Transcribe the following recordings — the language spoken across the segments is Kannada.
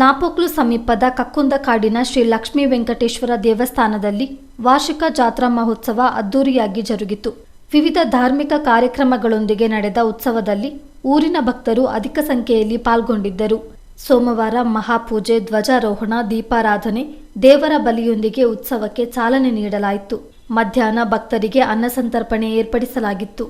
ನಾಪೋಕ್ಲು ಸಮೀಪದ ಕಕ್ಕುಂದಕಾಡಿನ ಶ್ರೀ ಲಕ್ಷ್ಮೀ ವೆಂಕಟೇಶ್ವರ ದೇವಸ್ಥಾನದಲ್ಲಿ ವಾರ್ಷಿಕ ಜಾತ್ರಾ ಮಹೋತ್ಸವ ಅದ್ದೂರಿಯಾಗಿ ಜರುಗಿತು. ವಿವಿಧ ಧಾರ್ಮಿಕ ಕಾರ್ಯಕ್ರಮಗಳೊಂದಿಗೆ ನಡೆದ ಉತ್ಸವದಲ್ಲಿ ಊರಿನ ಭಕ್ತರು ಅಧಿಕ ಸಂಖ್ಯೆಯಲ್ಲಿ ಪಾಲ್ಗೊಂಡಿದ್ದರು. ಸೋಮವಾರ ಮಹಾಪೂಜೆ, ಧ್ವಜಾರೋಹಣ, ದೀಪಾರಾಧನೆ ದೇವರ ಬಲಿಯೊಂದಿಗೆ ಉತ್ಸವಕ್ಕೆ ಚಾಲನೆ ನೀಡಲಾಯಿತು. ಮಧ್ಯಾಹ್ನ ಭಕ್ತರಿಗೆ ಅನ್ನಸಂತರ್ಪಣೆ ಏರ್ಪಡಿಸಲಾಗಿತ್ತು.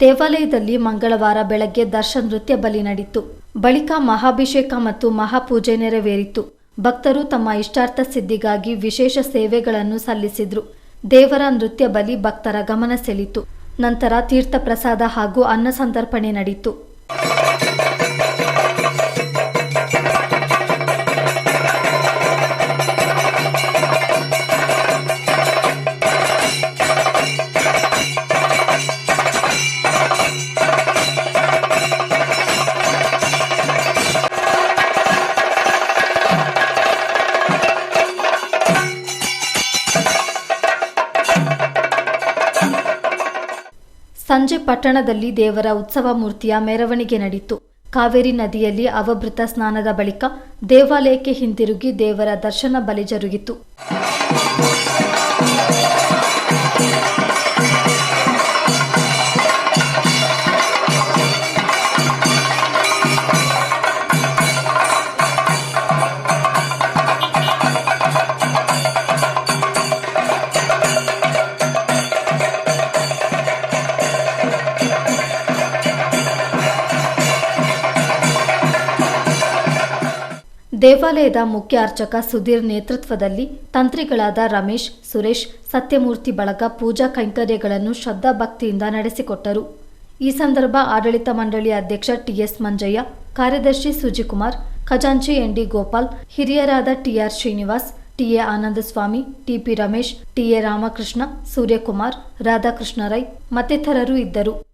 ದೇವಾಲಯದಲ್ಲಿ ಮಂಗಳವಾರ ಬೆಳಗ್ಗೆ ದರ್ಶನ್ ನೃತ್ಯ ಬಲಿ ನಡೆಯಿತು. ಬಳಿಕ ಮಹಾಭಿಷೇಕ ಮತ್ತು ಮಹಾಪೂಜೆ ನೆರವೇರಿತು. ಭಕ್ತರು ತಮ್ಮ ಇಷ್ಟಾರ್ಥ ಸಿದ್ಧಿಗಾಗಿ ವಿಶೇಷ ಸೇವೆಗಳನ್ನು ಸಲ್ಲಿಸಿದ್ರು. ದೇವರ ನೃತ್ಯ ಬಲಿ ಭಕ್ತರ ಗಮನ ಸೆಳೀತು ನಂತರ ತೀರ್ಥ ಪ್ರಸಾದ ಹಾಗೂ ಅನ್ನ ಸಂತರ್ಪಣೆ ನಡೆಯಿತು. ಸಂಜೆ ಪಟ್ಟಣದಲ್ಲಿ ದೇವರ ಉತ್ಸವ ಮೂರ್ತಿಯ ಮೆರವಣಿಗೆ ನಡೆಯಿತು ಕಾವೇರಿ ನದಿಯಲ್ಲಿ ಅವಭೃತ ಸ್ನಾನದ ಬಳಿಕ ದೇವಾಲಯಕ್ಕೆ ಹಿಂದಿರುಗಿ ದೇವರ ದರ್ಶನ ಬಲಿ ಜರುಗಿತು. ದೇವಾಲಯದ ಮುಖ್ಯ ಅರ್ಚಕ ಸುಧೀರ್ ನೇತೃತ್ವದಲ್ಲಿ ತಂತ್ರಿಗಳಾದ ರಮೇಶ್, ಸುರೇಶ್, ಸತ್ಯಮೂರ್ತಿ ಬಳಗ ಪೂಜಾ ಕೈಂಕರ್ಯಗಳನ್ನು ಶ್ರದ್ಧಾ ಭಕ್ತಿಯಿಂದ ನಡೆಸಿಕೊಟ್ಟರು. ಈ ಸಂದರ್ಭ ಆಡಳಿತ ಮಂಡಳಿ ಅಧ್ಯಕ್ಷ ಟಿಎಸ್ ಮಂಜಯ್ಯ, ಕಾರ್ಯದರ್ಶಿ ಸುಜಿಕುಮಾರ್, ಖಜಾಂಚಿ ಎನ್ಡಿ ಗೋಪಾಲ್, ಹಿರಿಯರಾದ TR Srinivas, TA Anandaswamy, TP Ramesh, TA Ramakrishna, Suryakumar, Radhakrishna Rai ಮತ್ತಿತರರು ಇದ್ದರು.